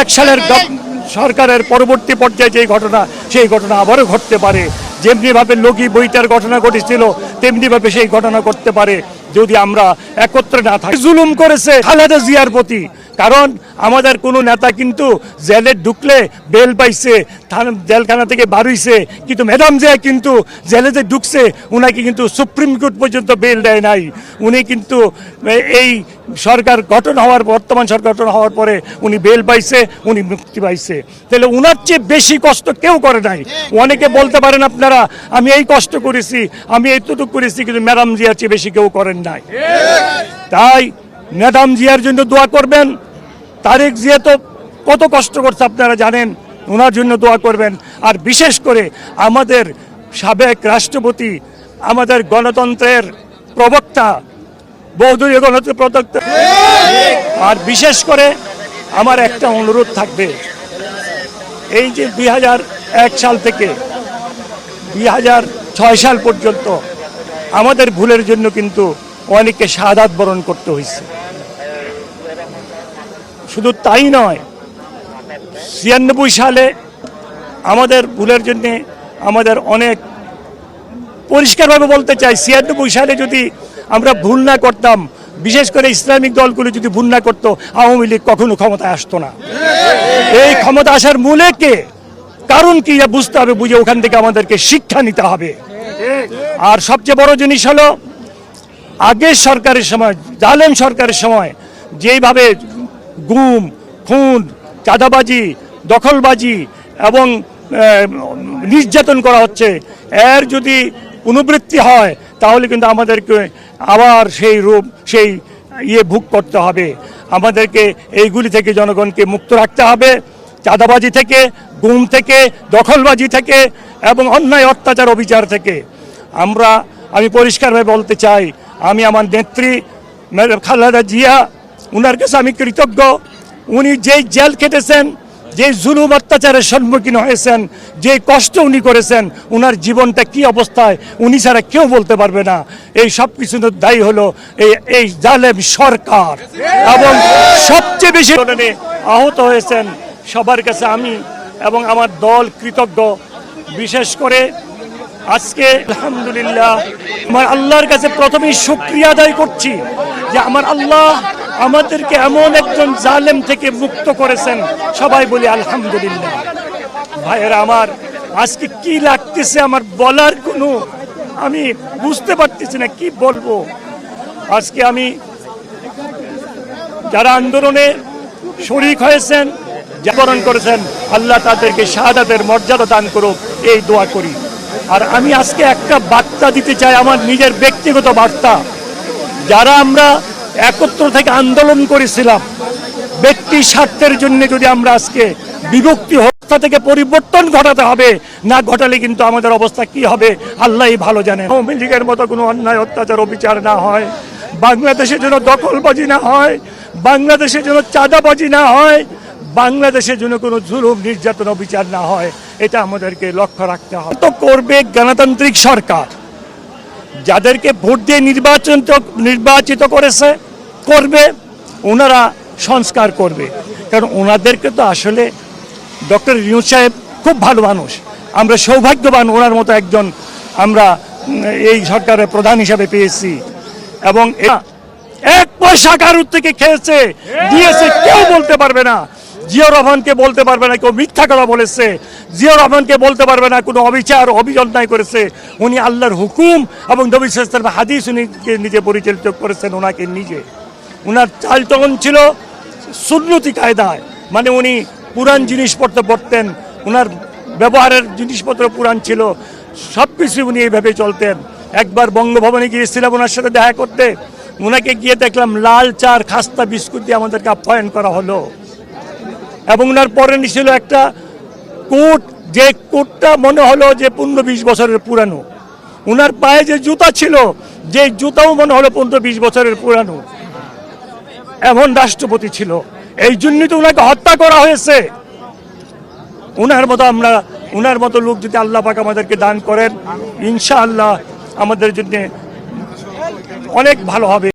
এক সালের সরকারের পরবর্তী পর্যায়ে যে ঘটনা, সেই ঘটনা আবারও ঘটতে পারে। যেমনিভাবে লগি বইটার ঘটনা ঘটেছিল, তেমনিভাবে সেই ঘটনা ঘটতে পারে। যদি আমরা একত্রে না থাকি, জুলুম করেছে খালেদা জিয়ার প্রতি। কারণ আমাদের কোনো নেতা কিন্তু জেলে ঢুকলে বেল পাইছে জেলখানা থেকে বাড়ইছে কিন্তু ম্যাডাম জিয়া কিন্তু জেলে যে ঢুকছে, উনাকে কিন্তু সুপ্রিম কোর্ট পর্যন্ত বেল দেয় নাই। উনি কিন্তু এই সরকার গঠন হওয়ার, বর্তমান সরকার গঠন হওয়ার পরে উনি বেল পাইছে, উনি মুক্তি পাইছে। তাহলে উনার চেয়ে বেশি কষ্ট কেউ করে নাই। অনেকে বলতে পারেন আপনারা, আমি এই কষ্ট করেছি, আমি এইটুকু করেছি, কিন্তু ম্যাডাম জিয়ার চেয়ে বেশি কেউ করেন নাই। তাই ম্যাডাম জিয়ার জন্য দোয়া করবেন। তারেক জিয়া তো কত কষ্ট করছে, আপনারা জানেন, ওনার জন্য দোয়া করবেন। আর বিশেষ করে আমাদের সাবেক রাষ্ট্রপতি, আমাদের গণতন্ত্রের প্রবক্তা বহুদলীয় গণতন্ত্রের প্রবক্তা। আর বিশেষ করে আমার একটা অনুরোধ থাকবে। এই যে দুই সাল থেকে দুই সাল পর্যন্ত আমাদের ভুলের জন্য কিন্তু অনেককে শাহাদাত বরণ করতে হয়েছে। শুধু তাই নয়, ছিয়ানব্বই সালে আমাদের ভুলের জন্যে আমাদের অনেক পরিষ্কারভাবে বলতে চাই, ছিয়ানব্বই সালে যদি আমরা ভুল না করতাম, বিশেষ করে ইসলামিক দলগুলো যদি ভুল না করতো, আওয়ামী লীগ কখনো ক্ষমতায় আসতো না। এই ক্ষমতা আসার মূলে কে? কারণ কি? বুঝতে হবে, বুঝে ওখান থেকে আমাদেরকে শিক্ষা নিতে হবে। আর সবচেয়ে বড় জিনিস হলো আগের সরকারের সময়, জালেম সরকারের সময় যেইভাবে গুম, খুন, চাঁদাবাজি, দখলবাজি এবং নির্যাতন করা হচ্ছে, এর যদি পুনবৃত্তি হয়, তাহলে কিন্তু আমাদেরকে আবার সেই রূপ, সেই ইয়ে ভোগ করতে হবে। আমাদেরকে এইগুলি থেকে জনগণকে মুক্ত রাখতে হবে, চাঁদাবাজি থেকে, গুম থেকে, দখলবাজি থেকে এবং অন্যায় অত্যাচার অবিচার থেকে। আমরা আমি পরিষ্কারভাবে বলতে চাই, আমি আমার নেত্রী খালেদা জিয়া, উনার কাছে আমি কৃতজ্ঞ। উনি যেই জেল খেটেছেন যে জুলুম অত্যাচারের সম্মুখীন হয়েছেন যে কষ্ট উনি করেছেন, উনার জীবনটা কি অবস্থায়, উনি ছাড়া কেউ বলতে পারবে না। এই সব কিছু দায়ী হলো এই এই জালেম সরকার। এবং সবচেয়ে বেশি আহত হয়েছেন সবার কাছে আমি এবং আমার দল কৃতজ্ঞ। বিশেষ করে আজকে, আলহামদুলিল্লাহ, আমার আল্লাহর কাছে প্রথমেই শুক্রিয়া আদায় করছি যে আমার আল্লাহ আমাদেরকে এমন একজন জালেম থেকে মুক্ত করেছেন। সবাই বলি, আলহামদুলিল্লাহ। ভাইয়েরা আমার, আজকে কি লাগতেছে আমার বলার কোনো আমি বুঝতে পারতেছি না, কি বলব? আজকে আমি যারা আন্দোলনে শরিক হয়েছেন জাগরণ করেছেন, আল্লাহ তাদেরকে শাহাদাতের মর্যাদা দান করুক, এই দোয়া করি। আর আমি আজকে একটা বার্তা দিতে চাই আমার নিজের ব্যক্তিগত বার্তা। যারা আমরা একত্র থেকে আন্দোলন করেছিলাম, ব্যক্তি স্বার্থের জন্য যদি আমরা আজকে বিভক্তি হত্যা থেকে পরিবর্তন ঘটাতে হবে, না ঘটালে কিন্তু আমাদের অবস্থা কি হবে আল্লাহই ভালো জানে আওয়ামী লীগের মতো কোনো অন্যায় অত্যাচার, অবিচার না হয়। বাংলাদেশের জন্য দখলবাজি না হয় বাংলাদেশের জন্য চাঁদাবাজি না হয় বাংলাদেশের জন্য কোনো জুলুম, নির্যাতন, অবিচার না হয়। এটা আমাদেরকে লক্ষ্য রাখতে হবে। তো করবে গণতান্ত্রিক সরকার। যাদেরকে ভোট দিয়ে নির্বাচন নির্বাচিত করেছে, করবে, ওনারা সংস্কার করবে। কারণ ওনাদেরকে তো আসলে ডক্টর ইউনুস সাহেব খুব ভালো মানুষ। আমরা সৌভাগ্যবান ওনার মতো একজন আমরা এই সরকারের প্রধান হিসাবে পেয়েছি। এবং এক পয়সা কারুর থেকে খেয়েছে, দিয়েছে, কেউ বলতে পারবে না। জিয়া রহমানকে বলতে পারবে না, কেউ মিথ্যা কথা বলেছে। জিয়া রহমানকে বলতে পারবে না, কোনো অবিচার অভিযন্তায় করেছে। উনি আল্লাহর হুকুম এবং নবী সালাম হাদিস উনি নিজে পরিচালিত করেছেন, ওনাকে নিজে। ওনার চাল চালচলন ছিল সুন্নতি কায়দায় মানে উনি পুরান জিনিসপত্র পড়তেন ওনার ব্যবহারের জিনিসপত্র পুরান ছিল সব কিছু উনি এইভাবে চলতেন। একবার বঙ্গভবনে গিয়েছিলাম ওনার সাথে দেখা করতে ওনাকে গিয়ে দেখলাম লাল চার খাস্তা বিস্কুট দিয়ে আমাদেরকে আপ্যায়ন করা হলো। এবং ওনার পরে ছিল একটা কোট, যে কোটটা মনে হলো যে পনেরো বিশ বছরের পুরানো। ওনার পায়ে যে জুতা ছিল যে জুতাও মনে হলো পনেরো বিশ বছরের পুরানো। এমন রাষ্ট্রপতি ছিল। এই জন্যই তো ওনাকে হত্যা করা হয়েছে। ওনার মতো আমরা, ওনার মতো লোক যদি আল্লাহ পাক আমাদেরকে দান করেন, ইনশাআল্লাহ আমাদের জন্য অনেক ভালো হবে।